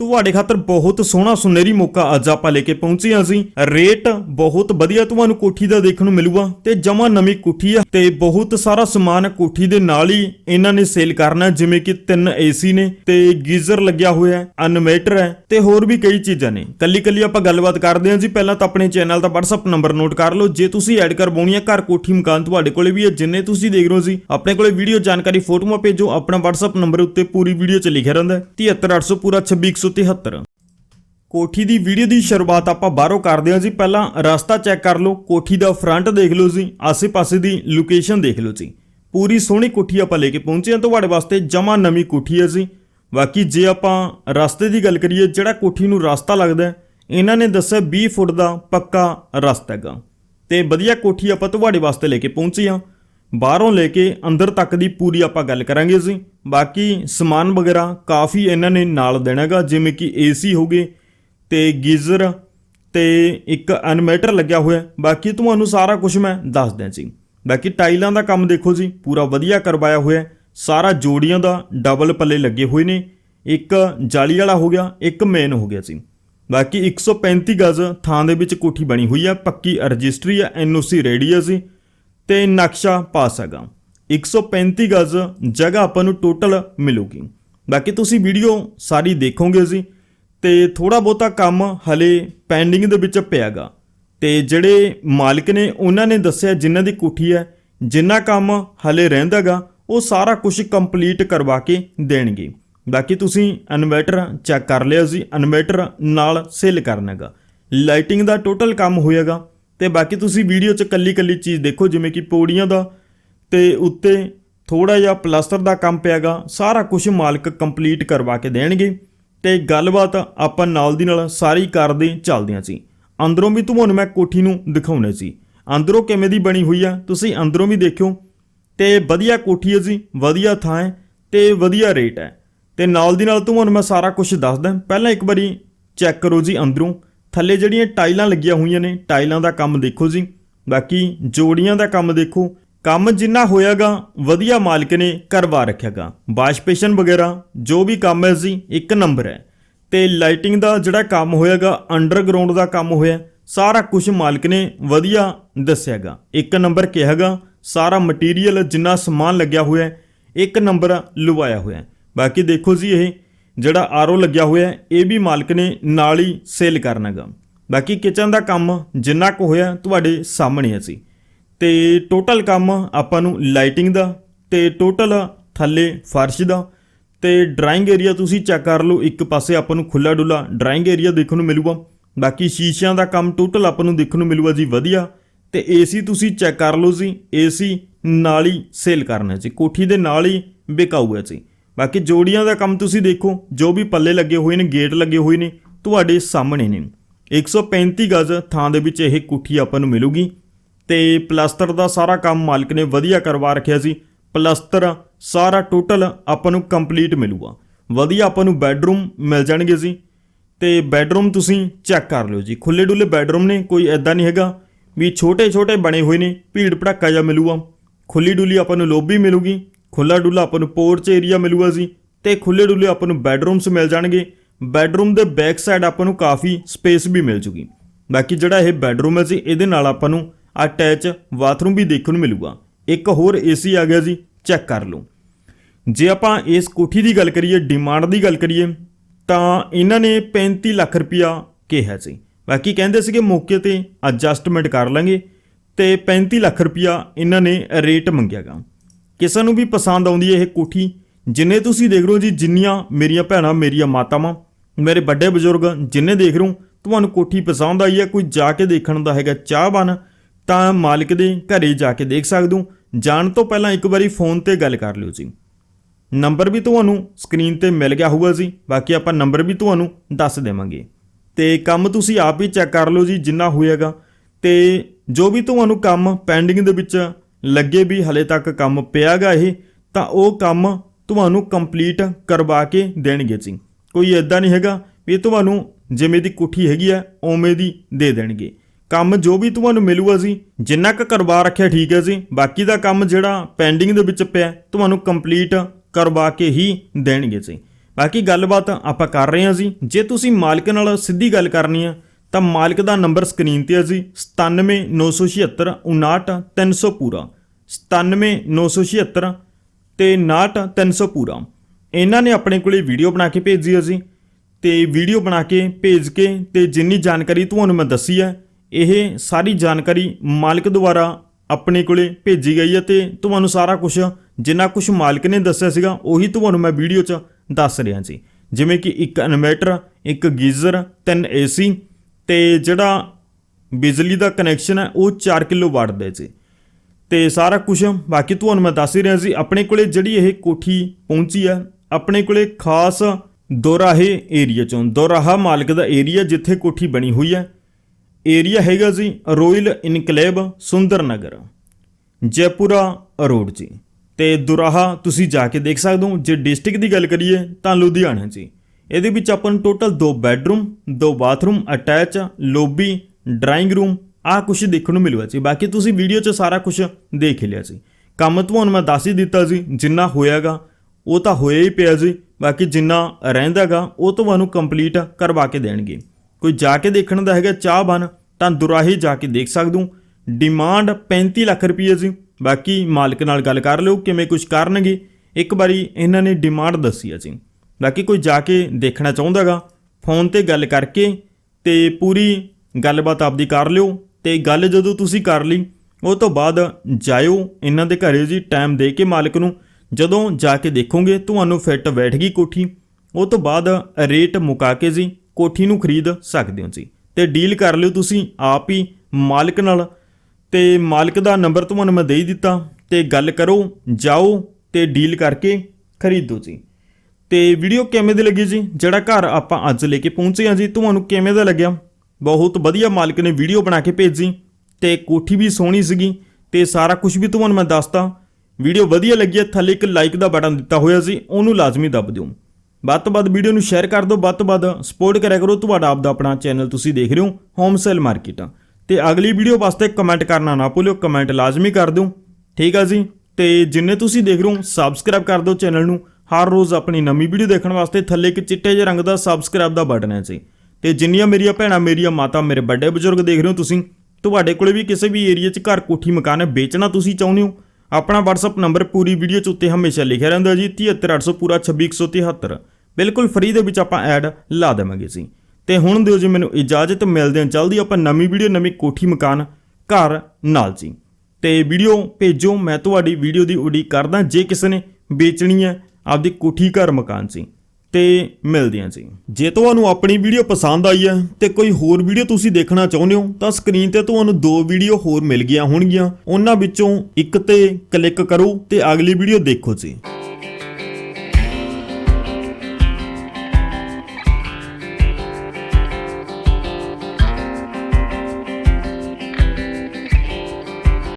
ਤੁਹਾਡੇ ਖਾਤਰ ਬਹੁਤ ਸੋਹਣਾ ਸੁਨਹਿਰੀ ਮੌਕਾ ਅੱਜ ਆਪਾਂ ਲੈ ਕੇ ਪਹੁੰਚੇ ਹਾਂ ਜੀ। ਰੇਟ ਬਹੁਤ ਵਧੀਆ ਤੁਹਾਨੂੰ ਕੋਠੀ ਦਾ ਦੇਖਣ ਨੂੰ ਮਿਲੂਗਾ ਤੇ ਜਮਾ ਨਵੀਂ ਕੋਠੀ ਆ ਤੇ ਬਹੁਤ ਸਾਰਾ ਸਮਾਨ ਕੋਠੀ ਦੇ ਨਾਲ ਹੀ ਇਹਨਾਂ ਨੇ ਸੇਲ ਕਰਨਾ ਹੈ, ਜਿਵੇਂ ਕਿ ਤਿੰਨ ਏਸੀ ਨੇ ਤੇ ਗੀਜ਼ਰ ਲੱਗਿਆ ਹੋਇਆ ਹੈ ਇਨਵੇਟਰ ਹੈ ਤੇ ਹੋਰ ਵੀ ਕਈ ਚੀਜ਼ਾਂ ਨੇ। ਕੱਲੀ ਕੱਲੀ ਆਪਾਂ ਗੱਲਬਾਤ ਕਰਦੇ ਹਾਂ ਜੀ। ਪਹਿਲਾਂ ਤਾਂ ਆਪਣੇ ਚੈਨਲ ਦਾ WhatsApp ਨੰਬਰ ਨੋਟ ਕਰ ਲਓ। ਜੇ ਤੁਸੀਂ ਐਡ ਕਰਵਾਉਣੀ ਹੈ ਘਰ ਕੋਠੀ ਮਕਾਨ ਤੁਹਾਡੇ ਕੋਲੇ ਵੀ ਹੈ ਜਿੰਨੇ ਤੁਸੀਂ ਦੇਖ ਰਹੇ ਹੋ ਜੀ ਆਪਣੇ ਕੋਲੇ ਵੀਡੀਓ ਜਾਣਕਾਰੀ ਫੋਟੋਆਂ ਭੇਜੋ। ਆਪਣਾ WhatsApp ਨੰਬਰ ਉੱਤੇ ਪੂਰੀ ਵੀਡੀਓ 'ਚ ਲਿਖਿਆ ਰਹਿੰਦਾ ਹੈ। 73800 ਪੂਰਾ 26173 ਕੋਠੀ ਦੀ ਵੀਡੀਓ ਦੀ ਸ਼ੁਰੂਆਤ ਆਪਾਂ ਬਾਹਰੋਂ ਕਰਦੇ ਹਾਂ ਜੀ। ਪਹਿਲਾਂ ਰਸਤਾ ਚੈੱਕ ਕਰ ਲਓ। ਕੋਠੀ ਦਾ ਫਰੰਟ ਦੇਖ ਲਓ ਜੀ। ਆਸੇ-ਪਾਸੇ ਦੀ ਲੋਕੇਸ਼ਨ ਦੇਖ ਲਓ ਜੀ। ਪੂਰੀ ਸੋਹਣੀ ਕੋਠੀ ਆਪਾਂ ਲੈ ਕੇ ਪਹੁੰਚੇ ਹਾਂ। ਤੁਹਾਡੇ ਵਾਸਤੇ ਜਮਾ ਨਵੀਂ ਕੋਠੀ ਹੈ ਜੀ। ਬਾਕੀ ਜੇ ਆਪਾਂ ਰਸਤੇ ਦੀ ਗੱਲ ਕਰੀਏ, ਜਿਹੜਾ ਕੋਠੀ ਨੂੰ ਰਸਤਾ ਲੱਗਦਾ ਇਹਨਾਂ ਨੇ ਦੱਸਿਆ 20 ਫੁੱਟ ਦਾ ਪੱਕਾ ਰਸਤਾ ਹੈਗਾ। ਤੇ ਵਧੀਆ ਕੋਠੀ ਆਪਾਂ ਤੁਹਾਡੇ ਵਾਸਤੇ ਲੈ ਕੇ ਪਹੁੰਚੇ ਹਾਂ। ਬਾਹਰੋਂ ਲੈ ਕੇ ਅੰਦਰ ਤੱਕ ਦੀ ਪੂਰੀ ਆਪਾਂ ਗੱਲ ਕਰਾਂਗੇ ਜੀ। ਬਾਕੀ ਸਮਾਨ ਵਗੈਰਾ ਕਾਫੀ ਇਹਨਾਂ ਨੇ ਨਾਲ ਦੇਣਾਗਾ ਜਿਵੇਂ ਕਿ ਏਸੀ ਹੋਗੇ ਤੇ ਗੀਜ਼ਰ ਤੇ ਇੱਕ ਇਨਵਰਟਰ ਲੱਗਿਆ ਹੋਇਆ। ਬਾਕੀ ਤੁਹਾਨੂੰ ਸਾਰਾ ਕੁਝ ਮੈਂ ਦੱਸ ਦਿਆਂ ਜੀ। ਬਾਕੀ ਟਾਈਲਾਂ ਦਾ ਕੰਮ ਦੇਖੋ ਜੀ, ਪੂਰਾ ਵਧੀਆ ਕਰਵਾਇਆ ਹੋਇਆ। ਸਾਰਾ ਜੋੜੀਆਂ ਦਾ ਡਬਲ ਪੱਲੇ ਲੱਗੇ ਹੋਏ ਨੇ। ਇੱਕ ਜਾਲੀ ਵਾਲਾ ਹੋ ਗਿਆ, ਇੱਕ ਮੇਨ ਹੋ ਗਿਆ ਜੀ। ਬਾਕੀ 135 ਗਜ਼ ਥਾਂ ਦੇ ਵਿੱਚ ਕੋਠੀ ਬਣੀ ਹੋਈ ਆ, ਪੱਕੀ ਰਜਿਸਟਰੀ ਹੈ ਐਨਓਸੀ ਰੈਡੀ ਹੈ ਜੀ। ਤੇ ਨਕਸ਼ਾ ਪਾਸ ਹੈਗਾ 135 ਗਜ਼ ਜਗ੍ਹਾ ਆਪਾਂ ਨੂੰ ਟੋਟਲ ਮਿਲੂਗੀ। ਬਾਕੀ ਤੁਸੀਂ ਵੀਡੀਓ ਸਾਰੀ ਦੇਖੋਗੇ ਜੀ, ਤੇ ਥੋੜਾ ਬਹੁਤਾ ਕੰਮ ਹਲੇ ਪੈਂਡਿੰਗ ਦੇ ਵਿੱਚ ਪਿਆਗਾ। ਤੇ ਜਿਹੜੇ ਮਾਲਕ ਨੇ ਉਹਨਾਂ ਨੇ ਦੱਸਿਆ ਜਿਨ੍ਹਾਂ ਦੀ ਕੋਠੀ ਹੈ, ਜਿੰਨਾ ਕੰਮ ਹਲੇ ਰਹਿੰਦਾਗਾ, ਉਹ ਸਾਰਾ ਕੁਝ ਕੰਪਲੀਟ ਕਰਵਾ ਕੇ ਦੇਣਗੇ। ਬਾਕੀ ਤੁਸੀਂ ਇਨਵਰਟਰ ਚੈੱਕ ਕਰ ਲਿਆ ਜੀ, ਇਨਵਰਟਰ ਨਾਲ ਸੇਲ ਕਰਨਾਗਾ। ਲਾਈਟਿੰਗ ਦਾ ਟੋਟਲ ਕੰਮ ਹੋਏਗਾ ਤੇ ਬਾਕੀ ਤੁਸੀਂ ਵੀਡੀਓ 'ਚ ਕੱਲੀ ਕੱਲੀ ਚੀਜ਼ ਦੇਖੋ, ਜਿਵੇਂ ਕਿ ਪੌੜੀਆਂ ਦਾ, ਤੇ ਉੱਤੇ ਥੋੜਾ ਜਿਹਾ ਪਲਾਸਟਰ ਦਾ ਕੰਮ ਪਿਆਗਾ, ਸਾਰਾ ਕੁਝ ਮਾਲਕ ਕੰਪਲੀਟ ਕਰਵਾ ਕੇ ਦੇਣਗੇ। ਤੇ ਗੱਲਬਾਤ ਆਪਾਂ ਨਾਲ ਦੀ ਨਾਲ ਸਾਰੀ ਕਰਦੇ ਚੱਲਦੇ ਹਾਂ ਜੀ ਅੰਦਰੋਂ ਵੀ ਤੁਹਾਨੂੰ ਮੈਂ ਕੋਠੀ ਨੂੰ ਦਿਖਾਉਣਾ ਸੀ। ਅੰਦਰੋਂ ਕਿਵੇਂ ਦੀ ਬਣੀ ਹੋਈ ਆ, ਤੁਸੀਂ ਅੰਦਰੋਂ ਵੀ ਦੇਖਿਓ। ਤੇ ਵਧੀਆ ਕੋਠੀ ਹੈ ਜੀ, ਵਧੀਆ ਥਾਂ ਹੈ ਤੇ ਵਧੀਆ ਰੇਟ ਹੈ। ਤੇ ਨਾਲ ਦੀ ਨਾਲ ਤੁਹਾਨੂੰ ਮੈਂ ਸਾਰਾ ਕੁਝ ਦੱਸਦਾ, ਪਹਿਲਾਂ ਇੱਕ ਵਾਰੀ ਚੈੱਕ ਕਰੋ ਜੀ ਅੰਦਰੋਂ। ਥੱਲੇ ਜਿਹੜੀਆਂ ਟਾਈਲਾਂ ਲੱਗੀਆਂ ਹੋਈਆਂ ਨੇ, ਟਾਈਲਾਂ ਦਾ ਕੰਮ ਦੇਖੋ ਜੀ। ਬਾਕੀ ਜੋੜੀਆਂ ਦਾ ਕੰਮ ਦੇਖੋ। ਕੰਮ ਜਿੰਨਾ ਹੋਇਆਗਾ, ਵਧੀਆ ਮਾਲਕ ਨੇ ਕਰਵਾ ਰੱਖਿਆਗਾ। ਵਾਸ਼ਪੇਸ਼ਨ ਵਗੈਰਾ, ਜੋ ਵੀ ਕੰਮ ਹੈ ਜੀ, ਇੱਕ ਨੰਬਰ ਹੈ। ਤੇ ਲਾਈਟਿੰਗ ਦਾ ਜਿਹੜਾ ਕੰਮ ਹੋਇਆਗਾ, ਅੰਡਰਗਰਾਉਂਡ ਦਾ ਕੰਮ ਹੋਇਆ, ਸਾਰਾ ਕੁਝ ਮਾਲਕ ਨੇ ਵਧੀਆ ਦੱਸਿਆਗਾ। ਇੱਕ ਨੰਬਰ ਕਿਹਾਗਾ, ਸਾਰਾ ਮਟੀਰੀਅਲ ਜਿੰਨਾ ਸਮਾਨ ਲੱਗਿਆ ਹੋਇਆ, ਇੱਕ ਨੰਬਰ ਲਵਾਇਆ ਹੋਇਆ। ਬਾਕੀ ਦੇਖੋ ਜੀ ਇਹ ਜਿਹੜਾ ਆਰਓ ਲੱਗਿਆ ਹੋਇਆ ਇਹ ਵੀ ਮਾਲਕ ਨੇ ਨਾਲ ਹੀ ਸੇਲ ਕਰਨਾਗਾ ਬਾਕੀ ਕਿਚਨ ਦਾ ਕੰਮ ਜਿੰਨਾ ਕੁ ਹੋਇਆ ਤੁਹਾਡੇ ਸਾਹਮਣੇ ਹੈ ਸੀ। ਤੇ ਟੋਟਲ ਕੰਮ ਆਪਾਂ ਨੂੰ ਲਾਈਟਿੰਗ ਦਾ ਤੇ ਟੋਟਲ ਥੱਲੇ ਫਰਸ਼ ਦਾ ਤੇ ਡਰਾਇੰਗ ਏਰੀਆ ਤੁਸੀਂ ਚੈੱਕ ਕਰ ਲਓ, ਇੱਕ ਪਾਸੇ ਆਪਾਂ ਨੂੰ ਖੁੱਲਾ ਡੁੱਲਾ ਡਰਾਇੰਗ ਏਰੀਆ ਦੇਖਣ ਨੂੰ ਮਿਲੂਗਾ। ਬਾਕੀ ਸ਼ੀਸ਼ਿਆਂ ਦਾ ਕੰਮ ਟੋਟਲ ਆਪਾਂ ਨੂੰ ਦੇਖਣ ਨੂੰ ਮਿਲੂਗਾ ਜੀ ਵਧੀਆ। ਤੇ ਏਸੀ ਤੁਸੀਂ ਚੈੱਕ ਕਰ ਲਓ ਜੀ ਏਸੀ ਨਾਲ ਹੀ ਸੇਲ ਕਰਨਾ ਜੀ ਕੋਠੀ ਦੇ ਨਾਲ ਹੀ ਵਿਕਾਊ ਹੈ ਜੀ ਬਾਕੀ ਜੋੜੀਆਂ ਦਾ ਕੰਮ ਤੁਸੀਂ ਦੇਖੋ, ਜੋ ਵੀ ਪੱਲੇ ਲੱਗੇ ਹੋਏ ਨੇ, ਗੇਟ ਲੱਗੇ ਹੋਏ ਨੇ, ਤੁਹਾਡੇ ਸਾਹਮਣੇ ਨੇ। 135 ਗਜ਼ ਥਾਂ ਦੇ ਵਿੱਚ ਇਹ ਕੋਠੀ ਆਪਾਂ ਨੂੰ ਮਿਲੂਗੀ। ਤੇ ਪਲਾਸਟਰ ਦਾ ਸਾਰਾ ਕੰਮ ਮਾਲਕ ਨੇ ਵਧੀਆ ਕਰਵਾ ਰੱਖਿਆ ਸੀ। ਪਲਾਸਟਰ ਸਾਰਾ ਟੋਟਲ ਆਪਾਂ ਨੂੰ ਕੰਪਲੀਟ ਮਿਲੂਗਾ। ਵਧੀਆ ਆਪਾਂ ਨੂੰ ਬੈੱਡਰੂਮ ਮਿਲ ਜਾਣਗੇ ਜੀ। ਤੇ ਬੈੱਡਰੂਮ ਤੁਸੀਂ ਚੈੱਕ ਕਰ ਲਿਓ ਜੀ। ਖੁੱਲੇ ਡੁੱਲੇ ਬੈੱਡਰੂਮ ਨੇ, ਕੋਈ ਐਦਾਂ ਨਹੀਂ ਹੈਗਾ ਵੀ ਛੋਟੇ ਛੋਟੇ ਬਣੇ ਹੋਏ ਨੇ, ਭੀੜ ਭੜੱਕਾ ਜਿਹਾ ਮਿਲੂਗਾ। ਖੁੱਲੀ ਡੁੱਲੀ ਆਪਾਂ ਨੂੰ ਲੋਬੀ ਮਿਲੂਗੀ। ਖੁੱਲਾ ਡੁੱਲਾ ਆਪਾਂ ਨੂੰ ਪੋਰਚ ਏਰੀਆ ਮਿਲੂਗਾ ਜੀ ਤੇ ਖੁੱਲੇ ਡੁੱਲੇ ਆਪਾਂ ਨੂੰ ਬੈਡਰੂਮਸ ਮਿਲ ਜਾਣਗੇ। ਬੈਡਰੂਮ ਦੇ ਬੈਕ ਸਾਈਡ ਆਪਾਂ ਨੂੰ ਕਾਫੀ ਸਪੇਸ ਵੀ ਮਿਲ ਜੂਗੀ। ਬਾਕੀ ਜਿਹੜਾ ਇਹ ਬੈਡਰੂਮ ਹੈ ਜੀ, ਇਹਦੇ ਨਾਲ ਆਪਾਂ ਨੂੰ ਅਟੈਚ ਬਾਥਰੂਮ ਵੀ ਦੇਖਣ ਨੂੰ ਮਿਲੂਗਾ। ਇੱਕ ਹੋਰ ਏਸੀ ਆ ਗਿਆ ਜੀ ਚੈੱਕ ਕਰ ਲਓ। ਜੇ ਆਪਾਂ ਇਸ ਕੋਠੀ ਦੀ ਗੱਲ ਕਰੀਏ ਡਿਮਾਂਡ ਦੀ ਗੱਲ ਕਰੀਏ, ਤਾਂ ਇਹਨਾਂ ਨੇ 35 ਲੱਖ ਰੁਪਇਆ ਕਿਹਾ ਸੀ ਬਾਕੀ ਕਹਿੰਦੇ ਸੀਗੇ ਮੌਕੇ ਤੇ ਐਡਜਸਟਮੈਂਟ ਕਰ ਲਾਂਗੇ ਤੇ 35 ਲੱਖ ਰੁਪਇਆ ਇਹਨਾਂ ਨੇ ਰੇਟ ਮੰਗਿਆਗਾ। ਕਿਸੇ ਨੂੰ ਵੀ ਪਸੰਦ ਆਉਂਦੀ ਹੈ ਇਹ ਕੋਠੀ। ਜਿੰਨੇ ਤੁਸੀਂ ਦੇਖ ਰਹੇ ਹੋ ਜੀ, ਜਿੰਨੀਆਂ ਮੇਰੀਆਂ ਭੈਣਾਂ, ਮੇਰੀਆਂ ਮਾਤਾਵਾਂ, ਮੇਰੇ ਵੱਡੇ ਬਜ਼ੁਰਗ, ਜਿੰਨੇ ਦੇਖ ਰਹੇ ਹੋ, ਤੁਹਾਨੂੰ ਕੋਠੀ ਪਸੰਦ ਆਈ ਹੈ, ਕੋਈ ਜਾ ਕੇ ਦੇਖਣ ਦਾ ਹੈਗਾ ਚਾਹਵਾਨ, ਤਾਂ ਮਾਲਕ ਦੇ ਘਰੇ ਜਾ ਕੇ ਦੇਖ ਸਕਦੇ ਹੋ। ਜਾਣ ਤੋਂ ਪਹਿਲਾਂ ਇੱਕ ਵਾਰੀ ਫੋਨ ਤੇ ਗੱਲ ਕਰ ਲਿਓ ਜੀ। ਨੰਬਰ ਵੀ ਤੁਹਾਨੂੰ ਸਕਰੀਨ ਤੇ ਮਿਲ ਗਿਆ ਹੋਊਗਾ ਜੀ, ਬਾਕੀ ਆਪਾਂ ਨੰਬਰ ਵੀ ਤੁਹਾਨੂੰ ਦੱਸ ਦੇਵਾਂਗੇ। ਤੇ ਕੰਮ ਤੁਸੀਂ ਆਪ ਹੀ ਚੈੱਕ ਕਰ ਲਓ ਜੀ, ਜਿੰਨਾ ਹੋਏਗਾ। ਤੇ ਜੋ ਵੀ ਤੁਹਾਨੂੰ ਕੰਮ ਪੈਂਡਿੰਗ ਦੇ ਵਿੱਚ ਲੱਗੇ ਵੀ ਹਲੇ ਤੱਕ ਕੰਮ ਪਿਆਗਾ ਇਹ, ਤਾਂ ਉਹ ਕੰਮ ਤੁਹਾਨੂੰ ਕੰਪਲੀਟ ਕਰਵਾ ਕੇ ਦੇਣਗੇ ਜੀ। ਕੋਈ ਐਦਾਂ ਨਹੀਂ ਹੈਗਾ ਵੀ ਤੁਹਾਨੂੰ ਜਿਵੇਂ ਦੀ ਕੁੱਠੀ ਹੈਗੀ ਆ ਓਵੇਂ ਦੀ ਦੇ ਦੇਣਗੇ। ਕੰਮ ਜੋ ਵੀ ਤੁਹਾਨੂੰ ਮਿਲੂਗਾ ਜੀ, ਜਿੰਨਾ ਕੁ ਕਰਵਾ ਰੱਖਿਆ ਠੀਕ ਹੈ ਜੀ, ਬਾਕੀ ਦਾ ਕੰਮ ਜਿਹੜਾ ਪੈਂਡਿੰਗ ਦੇ ਵਿੱਚ ਪਿਆ, ਤੁਹਾਨੂੰ ਕੰਪਲੀਟ ਕਰਵਾ ਕੇ ਹੀ ਦੇਣਗੇ ਜੀ। ਬਾਕੀ ਗੱਲਬਾਤ ਆਪਾਂ ਕਰ ਰਹੇ ਹਾਂ ਜੀ। ਜੇ ਤੁਸੀਂ ਮਾਲਕ ਨਾਲ ਸਿੱਧੀ ਗੱਲ ਕਰਨੀ ਹੈ ਤਾਂ ਮਾਲਕ ਦਾ ਨੰਬਰ ਸਕਰੀਨ ਤੇ ਹੈ ਜੀ 9796759300 ਪੂਰਾ। 97976 ਤੇ 69300 ਪੂਰਾ। ਇਹਨਾਂ ਨੇ ਆਪਣੇ ਕੋਲੇ ਵੀਡੀਓ ਬਣਾ ਕੇ ਭੇਜੀ ਹੈ ਜੀ। ਤੇ ਵੀਡੀਓ ਬਣਾ ਕੇ, ਭੇਜ ਕੇ ਤੇ ਜਿੰਨੀ ਜਾਣਕਾਰੀ ਤੁਹਾਨੂੰ ਮੈਂ ਦੱਸੀ ਹੈ ਇਹ ਸਾਰੀ ਜਾਣਕਾਰੀ ਮਾਲਕ ਦੁਆਰਾ ਆਪਣੇ ਕੋਲੇ ਭੇਜੀ ਗਈ ਹੈ ਤੇ ਤੁਹਾਨੂੰ ਸਾਰਾ ਕੁਝ ਜਿੰਨਾ ਕੁਝ ਮਾਲਕ ਨੇ ਦੱਸਿਆ ਸੀਗਾ, ਉਹੀ ਤੁਹਾਨੂੰ ਮੈਂ ਵੀਡੀਓ 'ਚ ਦੱਸ ਰਿਹਾ ਜੀ। ਜਿਵੇਂ ਕਿ ਇੱਕ ਇਨਵਰਟਰ, ਇੱਕ ਗੀਜ਼ਰ, ਤਿੰਨ ਏਸੀ ਤੇ ਜਿਹੜਾ ਬਿਜਲੀ ਦਾ ਕਨੈਕਸ਼ਨ ਹੈ, ਉਹ 4 ਕਿਲੋ ਵਾਟ ਦਾ ਜੀ। ਤੇ ਸਾਰਾ ਕੁਝ ਬਾਕੀ ਤੁਹਾਨੂੰ ਮੈਂ ਦੱਸ ਹੀ ਰਿਹਾ ਸੀ ਆਪਣੇ ਕੋਲੇ ਜਿਹੜੀ ਇਹ ਕੋਠੀ ਪਹੁੰਚੀ ਹੈ, ਆਪਣੇ ਕੋਲੇ ਖਾਸ ਦੋਰਾਹੇ ਏਰੀਆ ਚੋਂ, ਦੋਰਾਹਾ ਮਾਲਕ ਦਾ ਏਰੀਆ ਜਿੱਥੇ ਕੋਠੀ ਬਣੀ ਹੋਈ ਹੈ। ਏਰੀਆ ਹੈਗਾ ਜੀ ਰੋਇਲ ਇਨਕਲੇਬ ਸੁੰਦਰ ਨਗਰ ਜੈਪੁਰਾ ਰੋਡ ਜੀ। ਤੇ ਦੁਰਾਹਾ ਤੁਸੀਂ ਜਾ ਕੇ ਦੇਖ ਸਕਦੇ ਹੋ, ਜੇ ਡਿਸਟ੍ਰਿਕਟ ਦੀ ਗੱਲ ਕਰੀਏ ਤਾਂ ਲੁਧਿਆਣਾ ਜੀ। ਇਹਦੇ ਵਿੱਚ ਆਪਾਂ ਨੂੰ ਟੋਟਲ ਦੋ ਬੈੱਡਰੂਮ ਦੋ bathroom attach lobby drawing room ਆਹ ਕੁਝ ਦੇਖਣ ਨੂੰ ਮਿਲੂਗਾ ਜੀ ਬਾਕੀ ਤੁਸੀਂ ਵੀਡੀਓ 'ਚ ਸਾਰਾ ਕੁਝ ਦੇਖ ਲਿਆ ਸੀ। ਕੰਮ ਤੁਹਾਨੂੰ ਮੈਂ ਦੱਸ ਹੀ ਦਿੱਤਾ ਜੀ ਜਿੰਨਾ ਹੋਇਆਗਾ, ਉਹ ਤਾਂ ਹੋਇਆ ਹੀ ਪਿਆ ਜੀ ਬਾਕੀ ਜਿੰਨਾ ਰਹਿੰਦਾਗਾ, ਉਹ ਤੁਹਾਨੂੰ ਕੰਪਲੀਟ ਕਰਵਾ ਕੇ ਦੇਣਗੇ। ਕੋਈ ਜਾ ਕੇ ਦੇਖਣ ਦਾ ਹੈਗਾ ਚਾਹ ਬਨ ਤਾਂ ਦੁਰਾਹੇ ਜਾ ਕੇ ਦੇਖ ਸਕਦੇ। ਡਿਮਾਂਡ 35 ਲੱਖ ਰੁਪਏ ਜੀ ਬਾਕੀ ਮਾਲਕ ਨਾਲ ਗੱਲ ਕਰ ਲਿਓ, ਕਿਵੇਂ ਕੁਝ ਕਰਨਗੇ। ਇੱਕ ਵਾਰੀ ਇਹਨਾਂ ਨੇ ਡਿਮਾਂਡ ਦੱਸੀ ਆ ਜੀ। ਬਾਕੀ ਕੋਈ ਜਾ ਕੇ ਦੇਖਣਾ ਚਾਹੁੰਦਾਗਾ, ਫੋਨ ਤੇ ਗੱਲ ਕਰਕੇ ਤੇ ਪੂਰੀ ਗੱਲਬਾਤ ਆਪਦੀ ਕਰ ਲਿਓ ਤੇ ਗੱਲ ਜਦੋਂ ਤੁਸੀਂ ਕਰ ਲਈ, ਉਹ ਤੋਂ ਬਾਅਦ ਜਾਇਓ ਇਹਨਾਂ ਦੇ ਘਰੇ ਜੀ ਟਾਈਮ ਦੇ ਕੇ ਮਾਲਕ ਨੂੰ। ਜਦੋਂ ਜਾ ਕੇ ਦੇਖੋਗੇ ਤੁਹਾਨੂੰ ਫਿੱਟ ਬੈਠ ਗਈ ਕੋਠੀ, ਉਹ ਤੋਂ ਬਾਅਦ ਰੇਟ ਮੁਕਾ ਕੇ ਜੀ ਕੋਠੀ ਨੂੰ ਖਰੀਦ ਸਕਦੇ ਹੋ ਜੀ। ਤੇ ਡੀਲ ਕਰ ਲਿਓ ਤੁਸੀਂ ਆਪ ਹੀ ਮਾਲਕ ਨਾਲ। ਤੇ ਮਾਲਕ ਦਾ ਨੰਬਰ ਤੁਹਾਨੂੰ ਮੈਂ ਦੇ ਦਿੱਤਾ, ਤੇ ਗੱਲ ਕਰੋ, ਜਾਓ ਤੇ ਡੀਲ ਕਰਕੇ ਖਰੀਦੋ ਜੀ। ਤੇ ਵੀਡੀਓ ਕਿਵੇਂ ਦੀ ਲੱਗੀ ਜੀ? ਜਿਹੜਾ ਘਰ ਆਪਾਂ ਅੱਜ ਲੈ ਕੇ ਪਹੁੰਚੇ ਹਾਂ ਜੀ, ਤੁਹਾਨੂੰ ਕਿਵੇਂ ਦਾ ਲੱਗਿਆ? ਬਹੁਤ ਵਧੀਆ ਮਾਲਕ ਨੇ ਵੀਡੀਓ ਬਣਾ ਕੇ ਭੇਜੀ ਤੇ ਕੋਠੀ ਵੀ ਸੋਹਣੀ ਸੀਗੀ ਤੇ ਸਾਰਾ ਕੁਝ ਵੀ ਤੁਹਾਨੂੰ ਮੈਂ ਦੱਸਤਾ। ਵੀਡੀਓ ਵਧੀਆ ਲੱਗੀ ਹੈ, ਥੱਲੇ ਇੱਕ ਲਾਈਕ ਦਾ ਬਟਨ ਦਿੱਤਾ ਹੋਇਆ ਸੀ, ਉਹਨੂੰ ਲਾਜ਼ਮੀ ਦੱਬ ਦਿਓ। ਵੱਧ ਤੋਂ ਵੱਧ ਵੀਡੀਓ ਨੂੰ ਸ਼ੇਅਰ ਕਰ ਦਿਓ, ਵੱਧ ਤੋਂ ਵੱਧ ਸਪੋਰਟ ਕਰਿਆ ਕਰੋ, ਤੁਹਾਡਾ ਆਪਦਾ ਆਪਣਾ ਚੈਨਲ ਤੁਸੀਂ ਦੇਖ ਰਹੇ ਹੋ ਹੋਮ ਸੇਲ ਮਾਰਕੀਟ ਤੇ ਅਗਲੀ ਵੀਡੀਓ ਵਾਸਤੇ ਕਮੈਂਟ ਕਰਨਾ ਨਾ ਭੁੱਲਿਓ ਕਮੈਂਟ ਲਾਜ਼ਮੀ ਕਰ ਦਿਓ। ਠੀਕ ਆ ਜੀ? ਤੇ ਜਿੰਨੇ ਤੁਸੀਂ ਦੇਖ ਰਹੇ ਹੋ ਸਬਸਕ੍ਰਾਈਬ ਕਰ ਦਿਓ ਚੈਨਲ ਨੂੰ। ਹਰ ਰੋਜ਼ ਆਪਣੀ ਨਵੀਂ ਵੀਡੀਓ ਦੇਖਣ ਵਾਸਤੇ ਥੱਲੇ ਇੱਕ ਚਿੱਟੇ ਜਿਹੇ ਰੰਗ ਦਾ ਸਬਸਕ੍ਰਾਈਬ ਦਾ ਬਟਨ ਹੈ ਜੀ। ਤੇ ਜਿੰਨੀਆਂ ਮੇਰੀਆਂ ਭੈਣਾਂ, ਮੇਰੀਆਂ ਮਾਤਾ, ਮੇਰੇ ਵੱਡੇ ਬਜ਼ੁਰਗ ਦੇਖ ਰਹੇ ਹੋ ਤੁਸੀਂ, ਤੁਹਾਡੇ ਕੋਲੇ ਵੀ ਕਿਸੇ ਵੀ ਏਰੀਆ 'ਚ ਘਰ ਕੋਠੀ ਮਕਾਨ ਹੈ, ਵੇਚਣਾ ਤੁਸੀਂ ਚਾਹੁੰਦੇ ਹੋ? ਆਪਣਾ WhatsApp ਨੰਬਰ ਪੂਰੀ ਵੀਡੀਓ 'ਚ ਉੱਤੇ ਹਮੇਸ਼ਾ ਲਿਖਿਆ ਰਹਿੰਦਾ ਜੀ 73800 ਪੂਰਾ 26173 ਬਿਲਕੁਲ ਫ੍ਰੀ ਦੇ ਵਿੱਚ ਆਪਾਂ ਐਡ ਲਾ ਦੇਵਾਂਗੇ ਜੀ। ਤੇ ਹੁਣ ਦਿਓ ਜੀ ਮੈਨੂੰ ਇਜਾਜ਼ਤ, ਮਿਲਦੇ ਹਾਂ ਜਲਦੀ ਆਪਾਂ ਨਵੀਂ ਵੀਡੀਓ, ਨਵੀਂ ਕੋਠੀ ਮਕਾਨ ਘਰ ਨਾਲ ਜੀ। ਤੇ ਵੀਡੀਓ ਭੇਜੋ, ਮੈਂ ਤੁਹਾਡੀ ਵੀਡੀਓ ਦੀ ਉਡੀਕ ਕਰਦਾ, ਜੇ ਕਿਸੇ ਨੇ ਵੇਚਣੀ ਹੈ ਆਪਦੀ ਕੋਠੀ ਘਰ ਮਕਾਨ ਸੀ ਤੇ ਮਿਲਦੇ ਹਾਂ ਜੀ ਜੇ ਤੁਹਾਨੂੰ ਆਪਣੀ ਵੀਡੀਓ ਪਸੰਦ ਆਈ ਹੈ ਤੇ ਕੋਈ ਹੋਰ ਵੀਡੀਓ ਤੁਸੀਂ ਦੇਖਣਾ ਚਾਹੁੰਦੇ ਹੋ, ਤਾਂ ਸਕਰੀਨ ਤੇ ਤੁਹਾਨੂੰ ਦੋ ਵੀਡੀਓ ਹੋਰ ਮਿਲ ਗਈਆਂ ਹੋਣਗੀਆਂ। ਉਹਨਾਂ ਵਿੱਚੋਂ ਇੱਕ ਤੇ ਕਲਿੱਕ ਕਰੋ ਤੇ ਅਗਲੀ ਵੀਡੀਓ ਦੇਖੋ ਜੀ।